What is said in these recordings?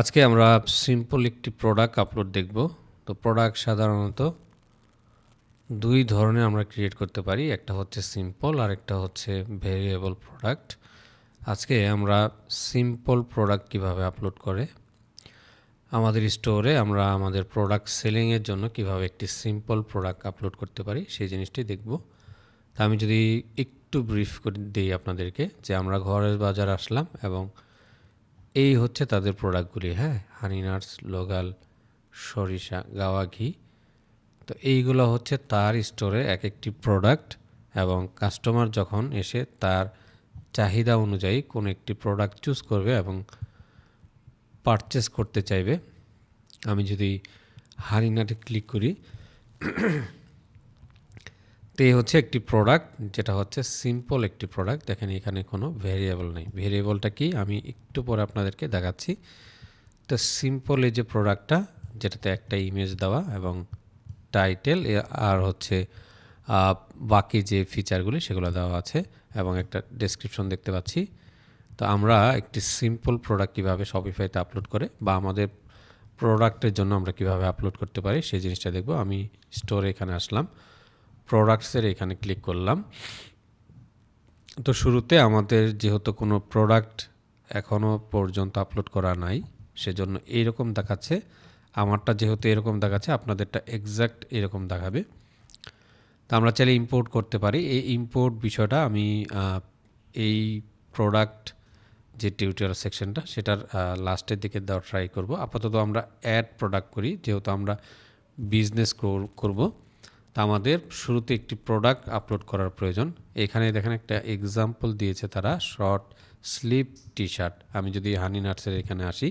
আজকে আমরা সিম্পল একটি প্রোডাক্ট আপলোড দেখব। তো প্রোডাক্ট সাধারণত দুই ধরনের আমরা ক্রিয়েট করতে পারি। একটা হচ্ছে সিম্পল আর একটা হচ্ছে ভেরিয়েবল প্রোডাক্ট আজকে আমরা সিম্পল প্রোডাক্ট কীভাবে আপলোড করে, আমাদের স্টোরে আমরা আমাদের প্রোডাক্ট সেলিংয়ের জন্য কীভাবে একটি সিম্পল প্রোডাক্ট আপলোড করতে পারি, সেই জিনিসটি দেখব। তা আমি যদি একটু ব্রিফ করে দিই আপনাদেরকে যে আমরা ঘরের বাজার আসলাম এবং এই হচ্ছে তাদের প্রোডাক্টগুলি হ্যাঁ? হানি নাটস, লোগাল, সরিষা, গাওয়া ঘি। তো এইগুলো হচ্ছে তার স্টোরে এক একটি প্রোডাক্ট এবং কাস্টমার যখন এসে তার চাহিদা অনুযায়ী কোনো একটি প্রোডাক্ট চুজ করবে এবং পারচেস করতে চাইবে, আমি যদি হারিনাটে ক্লিক করি তো এই হচ্ছে একটি প্রোডাক্ট যেটা হচ্ছে সিম্পল একটি প্রোডাক্ট দেখেন, এখানে কোনো ভেরিয়েবল নেই। ভেরিয়েবলটা কি? আমি একটু পরে আপনাদেরকে দেখাচ্ছি। তো সিম্পল এই যে প্রোডাক্টটা যেটাতে একটা ইমেজ দেওয়া এবং টাইটেল আর হচ্ছে বাকি যে ফিচারগুলি সেগুলো দেওয়া আছে এবং একটা ডেসক্রিপশন দেখতে পাচ্ছি। তো আমরা একটি সিম্পল প্রোডাক্ট কীভাবে শপিফাইতে আপলোড করে বা আমাদের প্রোডাক্টের জন্য আমরা কীভাবে আপলোড করতে পারি, সেই জিনিসটা দেখব। আমি স্টোরে এখানে আসলাম। প্রোডাক্টসের এখানে ক্লিক করলাম। তো শুরুতে আমাদের যেহেতু কোনো প্রোডাক্ট এখনও পর্যন্ত আপলোড করা নাই, সেজন্য এইরকম দেখাচ্ছে। আমারটা যেহেতু এরকম দেখাচ্ছে, আপনাদেরটা এক্স্যাক্ট এরকম দেখাবে। তো আমরা চাইলে ইম্পোর্ট করতে পারি। এই ইম্পোর্ট বিষয়টা আমি এই প্রোডাক্ট যে টিউটোরিয়াল সেকশনটা সেটার লাস্টের দিকে দেওয়ার ট্রাই করব। আপাতত আমরা অ্যাড প্রোডাক্ট করি, যেহেতু আমরা বিজনেস করব। তা আমাদের শুরুতে একটি প্রোডাক্ট আপলোড করার প্রয়োজন। এখানে দেখেন একটা এক্সাম্পল দিয়েছে তারা শর্ট স্লিপ টি শার্ট আমি যদি হানি নাটসের এখানে আসি,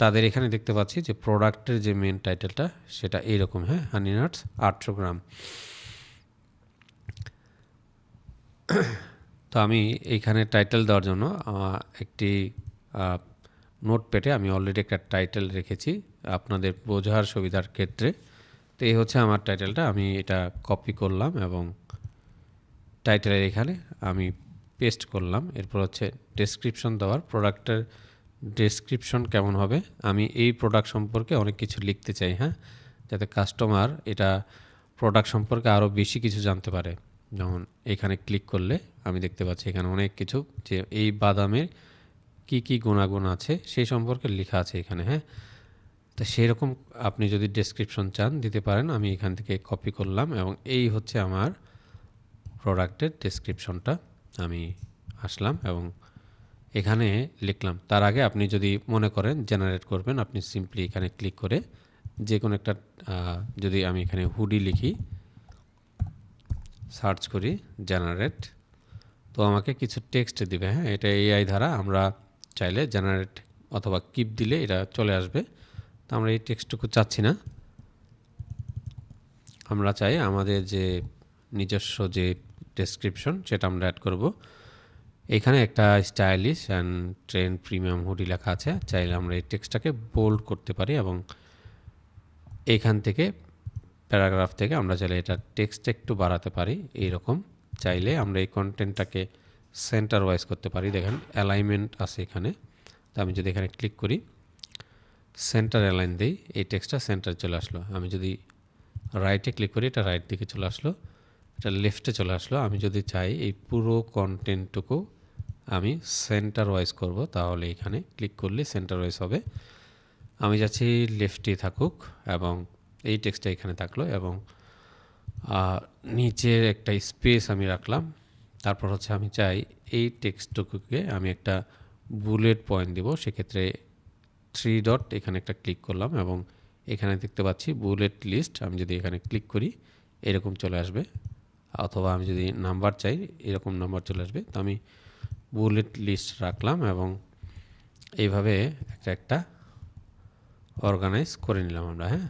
তাদের এখানে দেখতে পাচ্ছি যে প্রোডাক্টের যে মেন টাইটেলটা সেটা এইরকম হ্যাঁ হানি নাটস আটশো গ্রাম। তো আমি এইখানে টাইটেল দেওয়ার জন্য একটি নোট পেটে আমি অলরেডি একটা টাইটেল রেখেছি। আপনাদের বোঝার সুবিধার ক্ষেত্রে তো এই হচ্ছে আমার টাইটেলটা আমি এটা কপি করলাম এবং টাইটেলের এখানে আমি পেস্ট করলাম। এরপর হচ্ছে ডেসক্রিপশন দেওয়ার প্রোডাক্টের ডেসক্রিপশন কেমন হবে? আমি এই প্রোডাক্ট সম্পর্কে অনেক কিছু লিখতে চাই হ্যাঁ? যাতে কাস্টমার এটা প্রোডাক্ট সম্পর্কে আরও বেশি কিছু জানতে পারে। যেমন এখানে ক্লিক করলে আমি দেখতে পাচ্ছি এখানে অনেক কিছু যে এই বাদামের কি কি গুণাগুণ আছে, সেই সম্পর্কে লেখা আছে এখানে হ্যাঁ? তো সেই রকম আপনি যদি ডেসক্রিপশন চান, দিতে পারেন। আমি এখান থেকে কপি করলাম এবং এই হচ্ছে আমার প্রোডাক্টের ডেসক্রিপশনটা আমি আসলাম এবং এখানে লিখলাম। তার আগে আপনি যদি মনে করেন জেনারেট করবেন, আপনি সিম্পলি এখানে ক্লিক করে যে কোনো একটা যদি আমি এখানে হুডি লিখি সার্চ করি জেনারেট তো আমাকে কিছু টেক্সট দিবে হ্যাঁ? এটা এআই দ্বারা আমরা চাইলে জেনারেট অথবা কিপ দিলে এটা চলে আসবে। তো আমরা এই টেক্সটটুকু চাচ্ছি না। আমরা চাই আমাদের যে নিজস্ব যে ডেসক্রিপশন সেটা আমরা অ্যাড করব। এখানে একটা stylish and trendy premium hoodie লেখা আছে। চাইলে আমরা এই টেক্সটটাকে বোল্ড করতে পারি এবং এখান থেকে প্যারাগ্রাফ থেকে আমরা চাইলে এটা টেক্সট একটু বাড়াতে পারি এইরকম। চাইলে আমরা এই কন্টেন্টটাকে সেন্টার ওয়াইজ করতে পারি। দেখেন অ্যালাইনমেন্ট আছে এখানে। তো আমি যদি এখানে ক্লিক করি সেন্টার অ্যালাইন দিই, এই টেক্সটটা সেন্টার চলে আসলো। আমি যদি রাইটে ক্লিক করি, এটা রাইট দিকে চলে আসলো, এটা লেফটে চলে আসলো। আমি যদি চাই এই পুরো কন্টেন্টটুকু আমি সেন্টার ওয়াইজ করব, তাহলে এখানে ক্লিক করলে সেন্টার ওয়াইজ হবে। আমি যাচ্ছি লেফটে থাকুক এবং এই টেক্সটটা এখানে থাকল এবং নিচের একটা স্পেস আমি রাখলাম। তারপর হচ্ছে আমি চাই এই টেক্সটটুকুকে আমি একটা বুলেট পয়েন্ট দিব। সেক্ষেত্রে থ্রি ডট এখানে একটা ক্লিক করলাম এবং এখানে দেখতে পাচ্ছি বুলেট লিস্ট আমি যদি এখানে ক্লিক করি, এরকম চলে আসবে। অথবা আমি যদি নাম্বার চাই, এরকম নাম্বার চলে আসবে। তো আমি বুলেট লিস্ট রাখলাম এবং এইভাবে একটা একটা অর্গানাইজ করে নিলাম আমরা হ্যাঁ?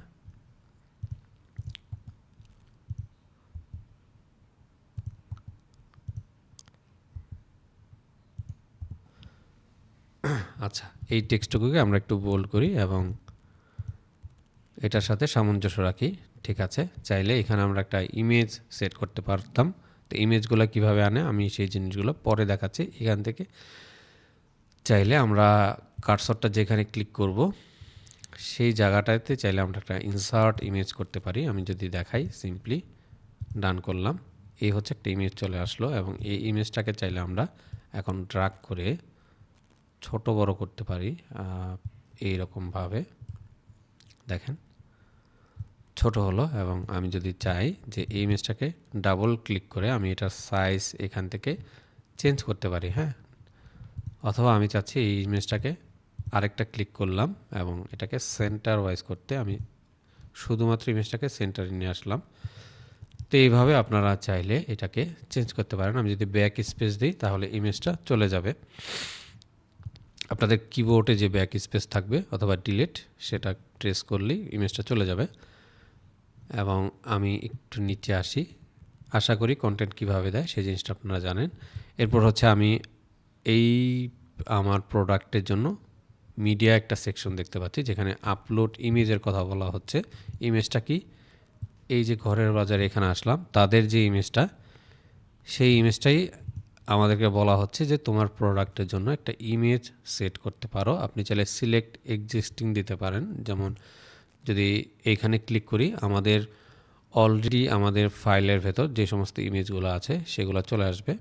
আচ্ছা এই টেক্সটটুকুকে আমরা একটু বোল্ড করি এবং এটার সাথে সামঞ্জস্য রাখি, ঠিক আছে? চাইলে এখানে আমরা একটা ইমেজ সেট করতে পারতাম। তো ইমেজগুলো কীভাবে আনে? আমি সেই জিনিসগুলো পরে দেখাচ্ছি। এখান থেকে চাইলে আমরা কার্সরটা যেখানে ক্লিক করব, সেই জায়গাটাতে চাইলে আমরা একটা ইনসার্ট ইমেজ করতে পারি। আমি যদি দেখাই সিম্পলি ডান করলাম। এই হচ্ছে একটা ইমেজ চলে আসলো এবং এই ইমেজটাকে চাইলে আমরা এখন ড্রাগ করে ছোট বড় করতে পারি এই রকমভাবে দেখেন, ছোট হলো এবং আমি যদি চাই যে এই ইমেজটাকে ডাবল ক্লিক করে আমি এটার সাইজ এখান থেকে চেঞ্জ করতে পারি হ্যাঁ? অথবা আমি চাচ্ছি এই ইমেজটাকে আরেকটা ক্লিক করলাম এবং এটাকে সেন্টার ওয়াইজ করতে আমি শুধুমাত্র ইমেজটাকে সেন্টারে নিয়ে আসলাম। তো এইভাবে আপনারা চাইলে এটাকে চেঞ্জ করতে পারেন। আমি যদি ব্যাক স্পেস দিই, তাহলে ইমেজটা চলে যাবে। আপনাদের কিবোর্ডে যে ব্যাক স্পেস থাকবে অথবা ডিলেট সেটা ট্রেস করলেই ইমেজটা চলে যাবে। এবং আমি একটু নিচে আসি। আশা করি কন্টেন্ট কীভাবে দেয়, সেই জিনিসটা আপনারা জানেন। এরপর হচ্ছে আমি এই আমার প্রোডাক্টের জন্য মিডিয়া একটা সেকশন দেখতে পাচ্ছি, যেখানে আপলোড ইমেজের কথা বলা হচ্ছে। ইমেজটা কি? এই যে ঘরের বাজারে এখানে আসলাম, তাদের যে ইমেজটা সেই ইমেজটাই আমাদেরকে বলা হচ্ছে যে তোমার প্রোডাক্টের জন্য একটা ইমেজ সেট করতে পারো। আপনি চাইলে সিলেক্ট এক্সিস্টিং দিতে পারেন। যেমন যদি এইখানে ক্লিক করি, আমাদের অলরেডি আমাদের ফাইলের ভেতর যে সমস্ত ইমেজগুলো আছে, সেগুলো চলে আসবে।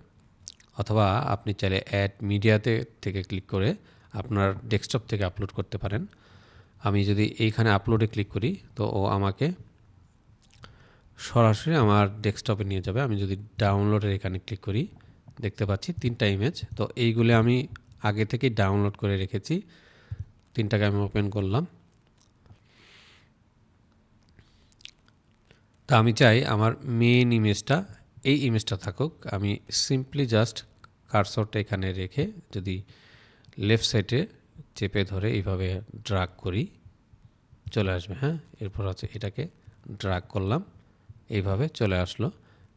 অথবা আপনি চাইলে অ্যাড মিডিয়াতে থেকে ক্লিক করে আপনার ডেস্কটপ থেকে আপলোড করতে পারেন। আমি যদি এইখানে আপলোডে ক্লিক করি, তো ও আমাকে সরাসরি আমার ডেস্কটপে নিয়ে যাবে। আমি যদি ডাউনলোডের এখানে ক্লিক করি দেখতে পাচ্ছি তিনটা ইমেজ তো এইগুলো আমি আগে থেকেই ডাউনলোড করে রেখেছি। তিনটাকে আমি ওপেন করলাম। তা আমি চাই আমার মেন ইমেজটা এই ইমেজটা থাকুক। আমি সিম্পলি জাস্ট কারসরটা এখানে রেখে যদি লেফট সাইডে চেপে ধরে এইভাবে ড্রাগ করি, চলে আসবে হ্যাঁ? এরপর হচ্ছে এটাকে ড্রাগ করলাম। এইভাবে চলে আসলো।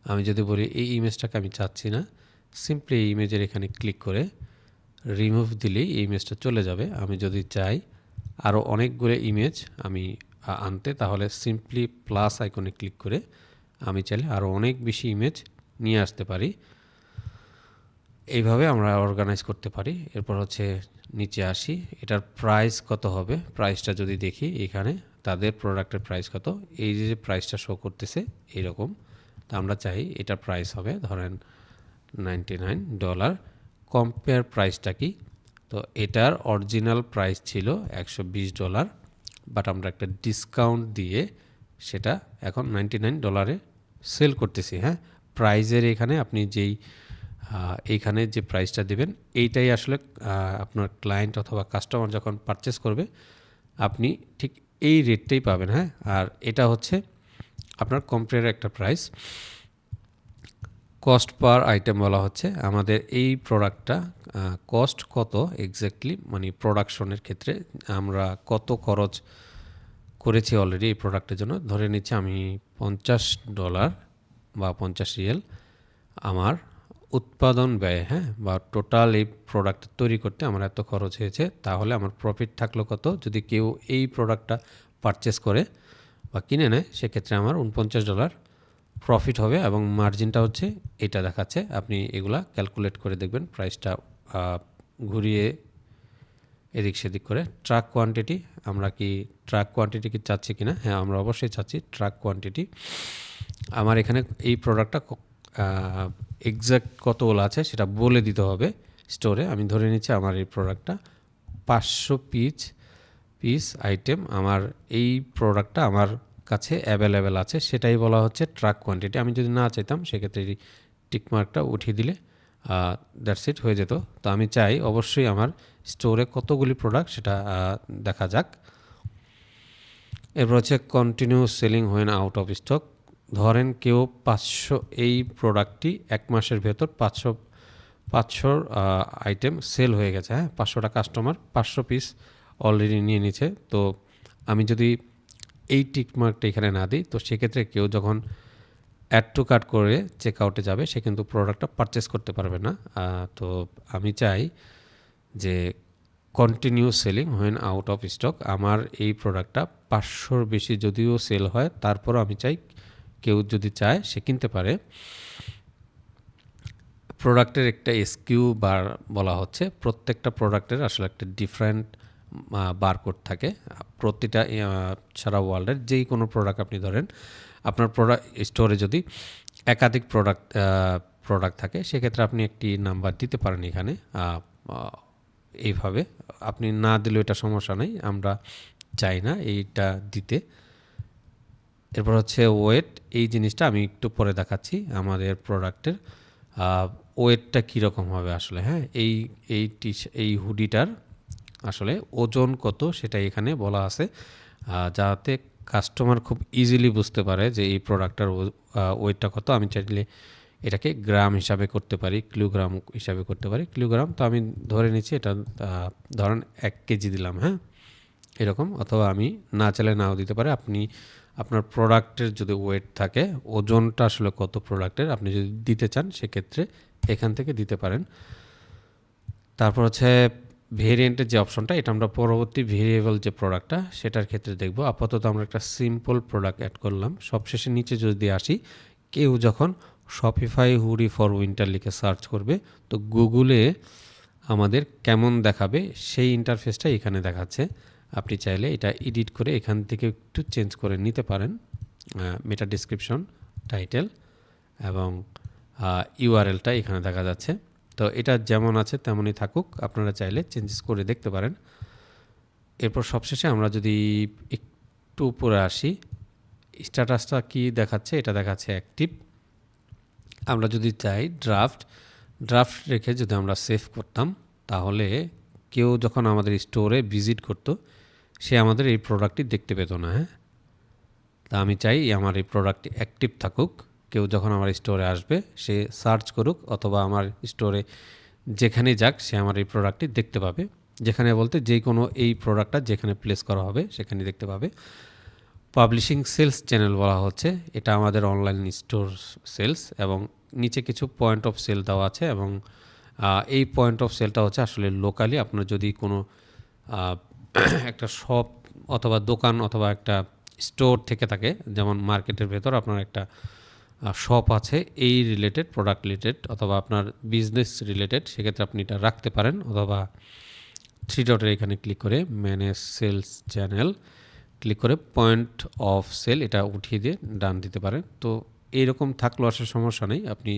আমি যদি বলি এই ইমেজটাকে আমি চাচ্ছি না সিম্পলি এই ইমেজের এখানে ক্লিক করে রিমুভ দিলেই এই ইমেজটা চলে যাবে। আমি যদি চাই আরও অনেকগুলো ইমেজ আমি আনতে, তাহলে সিম্পলি প্লাস আইকনে ক্লিক করে আমি চাইলে আরও অনেক বেশি ইমেজ নিয়ে আসতে পারি। এইভাবে আমরা অর্গানাইজ করতে পারি। এরপর হচ্ছে নিচে আসি। এটার প্রাইস কত হবে? প্রাইসটা যদি দেখি এখানে, তাদের প্রোডাক্টের প্রাইস কত? এই যে প্রাইসটা শো করতেছে এইরকম তা আমরা চাই এটা প্রাইস হবে, ধরেন নাইনটি নাইন ডলার কম্পেয়ার প্রাইসটা কি? তো এটার অরিজিনাল প্রাইস ছিল একশো বিশ ডলার বাট আমরা একটা ডিসকাউন্ট দিয়ে সেটা এখন নাইনটি নাইন ডলারে সেল করতেছি হ্যাঁ? প্রাইজের এখানে আপনি যেই এইখানে যে প্রাইসটা দেবেন, এইটাই আসলে আপনার ক্লায়েন্ট অথবা কাস্টমার যখন পারচেস করবে, আপনি ঠিক এই রেটটাই পাবেন হ্যাঁ? আর এটা হচ্ছে আপনার কম্পেয়ার একটা প্রাইস কস্ট পার আইটেম বলা হচ্ছে। আমাদের এই প্রোডাক্টটা কস্ট কত এক্স্যাক্টলি মানে প্রোডাকশনের ক্ষেত্রে আমরা কত খরচ করেছি অলরেডি এই প্রোডাক্টের জন্য? ধরে নিচ্ছি আমি পঞ্চাশ ডলার বা পঞ্চাশ রিয়েল আমার উৎপাদন ব্যয় হ্যাঁ বা টোটাল এই প্রোডাক্ট তৈরি করতে আমার এত খরচ হয়েছে, তাহলে আমার প্রফিট থাকল কত? যদি কেউ এই প্রোডাক্টটা পারচেস করে বা কিনে নেয়, সেক্ষেত্রে আমার উনপঞ্চাশ ডলার প্রফিট হবে এবং মার্জিনটা হচ্ছে এটা দেখাচ্ছে। আপনি এগুলা ক্যালকুলেট করে দেখবেন প্রাইসটা ঘুরিয়ে এদিক সেদিক করে। ট্রাক কোয়ান্টিটি আমরা কি ট্রাক কোয়ান্টিটি কি চাচ্ছি কিনা? হ্যাঁ আমরা অবশ্যই চাচ্ছি ট্রাক কোয়ান্টিটি আমার এখানে এই প্রোডাক্টটা এক্স্যাক্ট কত কতগুলো আছে সেটা বলে দিতে হবে স্টোরে আমি ধরে নিচ্ছি আমার এই প্রোডাক্টটা পাঁচশো পিস পিস আইটেম আমার এই প্রোডাক্টটা আমার কাছে অ্যাভেলেবেল আছে, সেটাই বলা হচ্ছে ট্রাক কোয়ান্টিটি আমি যদি না চাইতাম, সেক্ষেত্রে এই টিকমার্কটা উঠিয়ে দিলে দ্যাটস ইট হয়ে যেত। তো আমি চাই অবশ্যই আমার স্টোরে কতগুলি প্রোডাক্ট সেটা দেখা যাক। এরপর হচ্ছে কন্টিনিউ সেলিং হয়ে না আউট অফ স্টক ধরেন কেউ পাঁচশো এই প্রোডাক্টটি এক মাসের ভেতর পাঁচশো, পাঁচশোর আইটেম সেল হয়ে গেছে হ্যাঁ? পাঁচশোটা কাস্টমার পাঁচশো পিস অলরেডি নিয়ে নিছে। তো আমি যদি এই টিকমার্কটা এখানে না দিই। তো সেক্ষেত্রে কেউ যখন অ্যাড টু কার্ট করে চেক আউটে যাবে, সে কিন্তু প্রোডাক্টটা পারচেস করতে পারবে না। তো আমি চাই যে continue selling when out of stock আমার এই প্রোডাক্টটা পাঁচশোর বেশি যদিও সেল হয়, তারপরও আমি চাই কেউ যদি চায় সে কিনতে পারে। প্রোডাক্টের একটা এসকিউ বার বলা হচ্ছে। প্রত্যেকটা প্রোডাক্টের আসলে একটা ডিফারেন্ট বারকোড থাকে। প্রতিটা সারা ওয়ার্ল্ডের যেই কোনো প্রোডাক্ট আপনি ধরেন, আপনার প্রোডাক্ট স্টোরে যদি একাধিক প্রোডাক্ট প্রোডাক্ট থাকে, সেক্ষেত্রে আপনি একটি নাম্বার দিতে পারেন এখানে। এইভাবে। আপনি না দিলেও এটা সমস্যা নেই, আমরা চাই না এইটা দিতে। এরপর হচ্ছে ওয়েট এই জিনিসটা আমি একটু পরে দেখাচ্ছি আমাদের প্রোডাক্টের ওয়েটটা কীরকম হবে আসলে হ্যাঁ? এই এই টি এই হুডিটার আসলে ওজন কত সেটা এখানে বলা আছে। যাতে কাস্টমার খুব ইজিলি বুঝতে পারে যে এই প্রোডাক্টটার ওয়েটটা কত। আমি চাইলে এটাকে গ্রাম হিসাবে করতে পারি কিলোগ্রাম হিসাবে করতে পারি। কিলোগ্রাম তো আমি ধরে নিচ্ছি এটা ধরেন এক কেজি দিলাম হ্যাঁ? এরকম, অথবা আমি না চাইলে নাও দিতে পারে। আপনি আপনার প্রোডাক্টের যদি ওয়েট থাকে, ওজনটা আসলে কত প্রোডাক্টের আপনি যদি দিতে চান, সেক্ষেত্রে এখান থেকে দিতে পারেন। তারপর হচ্ছে ভেরিয়েন্টের যে অপশনটা এটা আমরা পরবর্তী ভেরিয়েবল যে প্রোডাক্টটা সেটার ক্ষেত্রে দেখব। আপাতত আমরা একটা সিম্পল প্রোডাক্ট অ্যাড করলাম। সবশেষে নিচে যদি আসি, কেউ যখন শপিফাই হুডি ফর উইন্টার লিখে সার্চ করবে, তো গুগলে আমাদের কেমন দেখাবে, সেই ইন্টারফেসটা এখানে দেখাচ্ছে। আপনি চাইলে এটা এডিট করে এখান থেকে একটু চেঞ্জ করে নিতে পারেন মেটা ডিসক্রিপশন টাইটেল এবং ইউআরএলটা এখানে দেখা যাচ্ছে। তো এটা যেমন আছে তেমনই থাকুক, আপনারা চাইলে চেঞ্জেস করে দেখতে পারেন। এরপর সবশেষে আমরা যদি একটু উপরে আসি স্ট্যাটাসটা কি দেখাচ্ছে? এটা দেখাচ্ছে অ্যাক্টিভ আমরা যদি চাই ড্রাফট ড্রাফট রেখে যদি আমরা সেভ করতাম, তাহলে কেউ যখন আমাদের স্টোরে ভিজিট করতো, সে আমাদের এই প্রোডাক্টটি দেখতে পেত না হ্যাঁ? তা আমি চাই আমার এই প্রোডাক্টটি অ্যাক্টিভ থাকুক। কেউ যখন আমার স্টোরে আসবে, সে সার্চ করুক অথবা আমার স্টোরে যেখানে যাক, সে আমার এই প্রোডাক্টটি দেখতে পাবে। যেখানে বলতে যে কোনো এই প্রোডাক্টটা যেখানে প্লেস করা হবে, সেখানে দেখতে পাবে। পাবলিশিং সেলস চ্যানেল বলা হচ্ছে। এটা আমাদের অনলাইন স্টোর সেলস এবং নিচে কিছু পয়েন্ট অফ সেল দেওয়া আছে এবং এই পয়েন্ট অফ সেলটা হচ্ছে আসলে লোকালি আপনার যদি কোনো একটা শপ অথবা দোকান অথবা একটা স্টোর থেকে থাকে, যেমন মার্কেটের ভেতর আপনার একটা শপ আছে, এই রিলেটেড প্রোডাক্ট রিলেটেড অথবা আপনার বিজনেস রিলেটেড সেক্ষেত্রে আপনি এটা রাখতে পারেন, অথবা থ্রি ডটের এখানে ক্লিক করে ম্যানেজ সেলস চ্যানেল ক্লিক করে পয়েন্ট অফ সেল এটা উঠিয়ে দিয়ে ডান দিতে পারেন। তো এইরকম থাকলেও আসার সমস্যা নেই, আপনি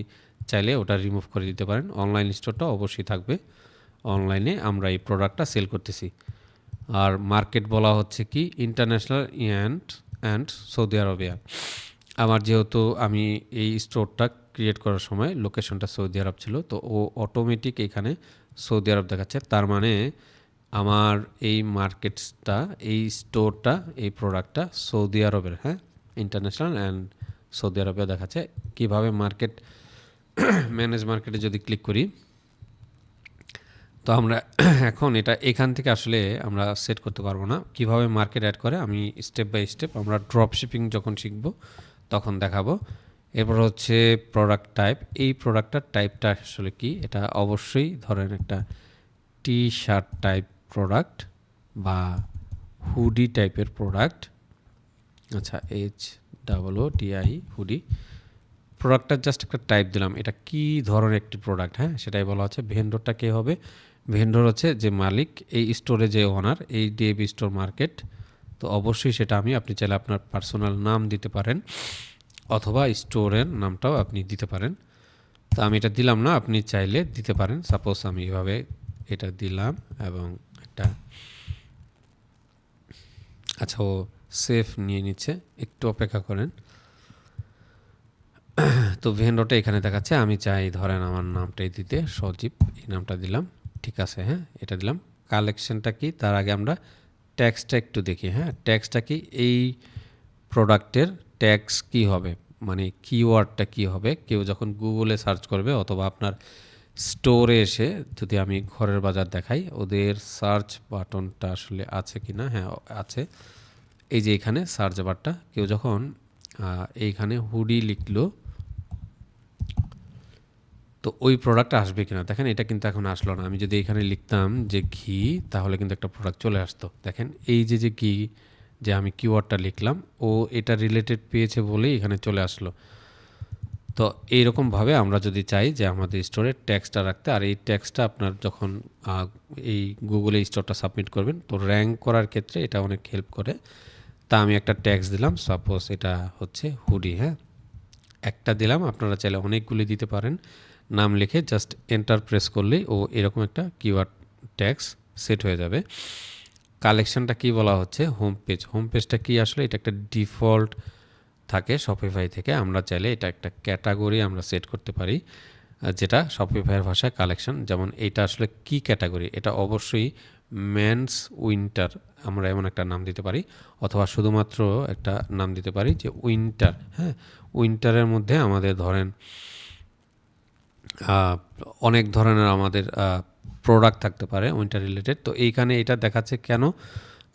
চাইলে ওটা রিমুভ করে দিতে পারেন। অনলাইন স্টোরটা অবশ্যই থাকবে। অনলাইনে আমরা এই প্রোডাক্টটা সেল করতেছি। আর মার্কেট বলা হচ্ছে কি international and and Saudi Arabia আমার যেহেতু আমি এই স্টোরটা ক্রিয়েট করার সময় লোকেশনটা সৌদি আরব ছিল, তো ও অটোমেটিক এখানে সৌদি আরব দেখাচ্ছে। তার মানে আমার এই মার্কেটসটা এই স্টোরটা এই প্রোডাক্টটা সৌদি আরবের হ্যাঁ? ইন্টারন্যাশনাল অ্যান্ড সৌদি আরবে দেখাচ্ছে। কীভাবে মার্কেট ম্যানেজ মার্কেটে যদি ক্লিক করি, তো আমরা এখন এটা এখান থেকে আসলে আমরা সেট করতে পারব না। কীভাবে মার্কেট অ্যাড করে, আমি স্টেপ বাই স্টেপ আমরা ড্রপ শিপিং যখন শিখব তখন দেখাবো। এরপর হচ্ছে প্রোডাক্ট টাইপ এই প্রোডাক্টটার টাইপটা আসলে কি? এটা অবশ্যই ধরেন একটা টি শার্ট টাইপ প্রোডাক্ট বা হুডি টাইপের প্রোডাক্ট আচ্ছা H double O T I hoodie প্রোডাক্টটার just একটা টাইপ দিলাম। এটা কি ধরনের একটি প্রোডাক্ট হ্যাঁ সেটাই বলা হচ্ছে। ভেন্ডরটা কে হবে? ভেন্ডর হচ্ছে যে মালিক, এই স্টোরে যে ওনার এই ডিএবি স্টোর মার্কেট তো অবশ্যই সেটা আমি, আপনি চাইলে আপনার পার্সোনাল নাম দিতে পারেন অথবা স্টোরের নামটাও আপনি দিতে পারেন। তো আমি এটা দিলাম না, আপনি চাইলে দিতে পারেন। সাপোজ আমি এভাবে এটা দিলাম এবং একটা আচ্ছা ও সেফ নিয়ে নিচ্ছে, একটু অপেক্ষা করেন। তো ভেন্ডরটা এখানে দেখাচ্ছে, আমি চাই ধরেন আমার নামটাই দিতে, সজীব, এই নামটা দিলাম, ঠিক আছে হ্যাঁ এটা দিলাম। কালেকশনটা কি? তার আগে আমরা ট্যাক্সটা একটু দেখি হ্যাঁ? ট্যাক্সটা কি এই প্রোডাক্টের ট্যাক্স কি হবে? মানে কিওয়ার্ডটা কি হবে? কেউ যখন গুগলে সার্চ করবে অথবা আপনার স্টোরে এসে যদি আমি ঘরের বাজার দেখাই, ওদের সার্চ বাটনটা আসলে আছে কি না হ্যাঁ আছে। এই যে এখানে সার্চ বারটা কেউ যখন এইখানে হুডি লিখলো তো ওই প্রোডাক্টটা আসবে কিনা? দেখেন, এটা কিন্তু এখন আসলো না। আমি যদি এখানে লিখতাম যে ঘি, তাহলে কিন্তু একটা প্রোডাক্ট চলে আসতো। দেখেন, এই যে যে ঘি যে আমি কিওয়ার্ডটা লিখলাম, ও এটা রিলেটেড পেয়েছে বলেই এখানে চলে আসলো। তো এইরকমভাবে আমরা যদি চাই যে আমাদের স্টোরে ট্যাক্সটা রাখতে, আর এই ট্যাক্সটা আপনার যখন এই গুগলে স্টোরটা সাবমিট করবেন, তো র্যাঙ্ক করার ক্ষেত্রে এটা অনেক হেল্প করে। তা আমি একটা ট্যাক্স দিলাম সাপোজ এটা হচ্ছে হুডি হ্যাঁ? একটা দিলাম, আপনারা চাইলে অনেকগুলি দিতে পারেন। নাম লিখে জাস্ট এন্টার প্রেস করলেই ও এরকম একটা কিওয়ার্ড ট্যাক্স সেট হয়ে যাবে। কালেকশনটা কি বলা হচ্ছে? হোম পেজ হোম পেজটা কি আসলে? এটা একটা ডিফল্ট থাকে শপিফাই থেকে। আমরা চাইলে এটা একটা ক্যাটাগরি আমরা সেট করতে পারি যেটা শপিফাইয়ের ভাষায় কালেকশন যেমন এটা আসলে কি ক্যাটাগরি এটা অবশ্যই মেন্স উইন্টার আমরা এমন একটা নাম দিতে পারি, অথবা শুধুমাত্র একটা নাম দিতে পারি যে উইন্টার হ্যাঁ উইন্টারের মধ্যে আমাদের ধরেন অনেক ধরনের আমাদের প্রোডাক্ট থাকতে পারে উইন্টার রিলেটেড তো এইখানে এটা দেখাচ্ছে কেন?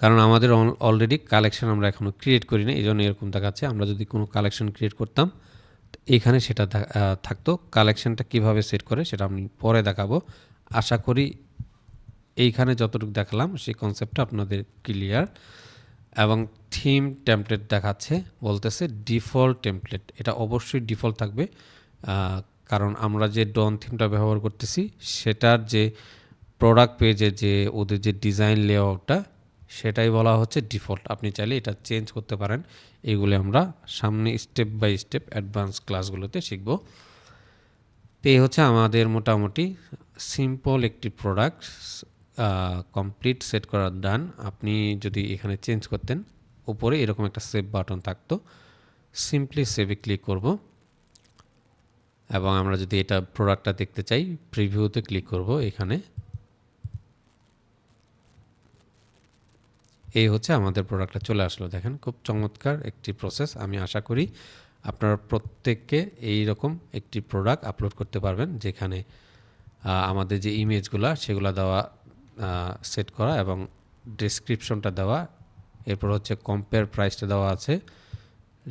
কারণ আমাদের অলরেডি কালেকশন আমরা এখনও ক্রিয়েট করি না এই জন্য এরকম দেখাচ্ছে। আমরা যদি কোনো কালেকশন ক্রিয়েট করতাম, তো এইখানে সেটা থাকতো। কালেকশনটা কীভাবে সেট করে সেটা আমি পরে দেখাবো। আশা করি এইখানে যতটুকু দেখালাম, সেই কনসেপ্টটা আপনাদের ক্লিয়ার এবং থিম টেমপ্লেট দেখাচ্ছে, বলতেছে ডিফল্ট টেমপ্লেট এটা অবশ্যই ডিফল্ট থাকবে। কারণ আমরা যে ডন থিমটা ব্যবহার করতেছি, সেটার যে প্রোডাক্ট পেজে যে ওদের যে ডিজাইন লেআউটটা সেটাই বলা হচ্ছে ডিফল্ট আপনি চাইলে এটা চেঞ্জ করতে পারেন। এগুলো আমরা সামনে স্টেপ বাই স্টেপ অ্যাডভান্স ক্লাসগুলোতে শিখব। তো এই হচ্ছে আমাদের মোটামুটি সিম্পল একটি প্রোডাক্ট কমপ্লিট সেট করা ডান আপনি যদি এখানে চেঞ্জ করতেন, উপরে এরকম একটা সেভ বাটন থাকতো। সিম্পলি সেভে ক্লিক করব। এবং আমরা যদি এটা প্রোডাক্টটা দেখতে চাই প্রিভিউতে ক্লিক করব এখানে। এই হচ্ছে আমাদের প্রোডাক্টটা চলে আসলো। দেখেন, খুব চমৎকার একটি প্রসেস আমি আশা করি আপনারা প্রত্যেককে এই রকম একটি প্রোডাক্ট আপলোড করতে পারবেন, যেখানে আমাদের যে ইমেজগুলো সেগুলো দেওয়া সেট করা এবং ডেসক্রিপশনটা দেওয়া। এরপর হচ্ছে কম্পেয়ার প্রাইসটা দেওয়া আছে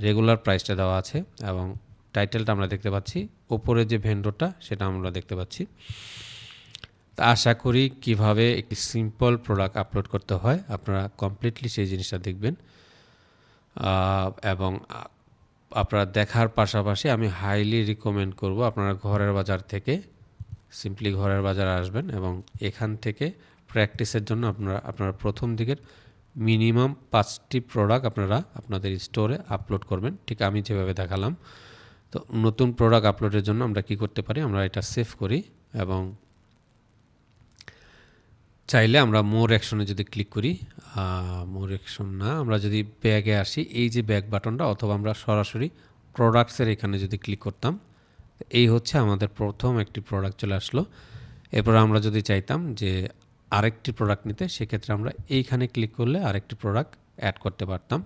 রেগুলার প্রাইসটা দেওয়া আছে এবং টাইটেলটা আমরা দেখতে পাচ্ছি। ওপরে যে ভেন্ডরটা, সেটা আমরা দেখতে পাচ্ছি। তা আশা করি কীভাবে একটি সিম্পল প্রোডাক্ট আপলোড করতে হয়, আপনারা কমপ্লিটলি সেই জিনিসটা দেখবেন। এবং আপনারা দেখার পাশাপাশি আমি হাইলি রিকমেন্ড করব আপনারা ঘরের বাজার থেকে সিম্পলি ঘরের বাজার আসবেন এবং এখান থেকে প্র্যাকটিসের জন্য আপনারা আপনারা প্রথম দিকের মিনিমাম পাঁচটি প্রোডাক্ট আপনারা আপনাদের স্টোরে আপলোড করবেন। ঠিক আমি যেভাবে দেখালাম। তো নতুন প্রোডাক্ট আপলোডের জন্য আমরা কি করতে পারি? আমরা এটা সেভ করি এবং চাইলে আমরা মোর অ্যাকশনে যদি ক্লিক করি মোর অ্যাকশন না, আমরা যদি ব্যাগে আসি, এই যে ব্যাগ বাটনটা অথবা আমরা সরাসরি প্রোডাক্টসের এখানে যদি ক্লিক করতাম, এই হচ্ছে আমাদের প্রথম একটি প্রোডাক্ট চলে আসলো। এরপর আমরা যদি চাইতাম যে আরেকটি প্রোডাক্ট নিতে, সেক্ষেত্রে আমরা এইখানে ক্লিক করলে আরেকটি প্রোডাক্ট অ্যাড করতে পারতাম।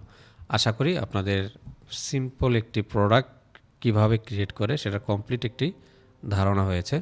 আশা করি আপনাদের সিম্পল একটি প্রোডাক্ট কীভাবে ক্রিয়েট করে সেটা কমপ্লিট একটি ধারণা হয়েছে।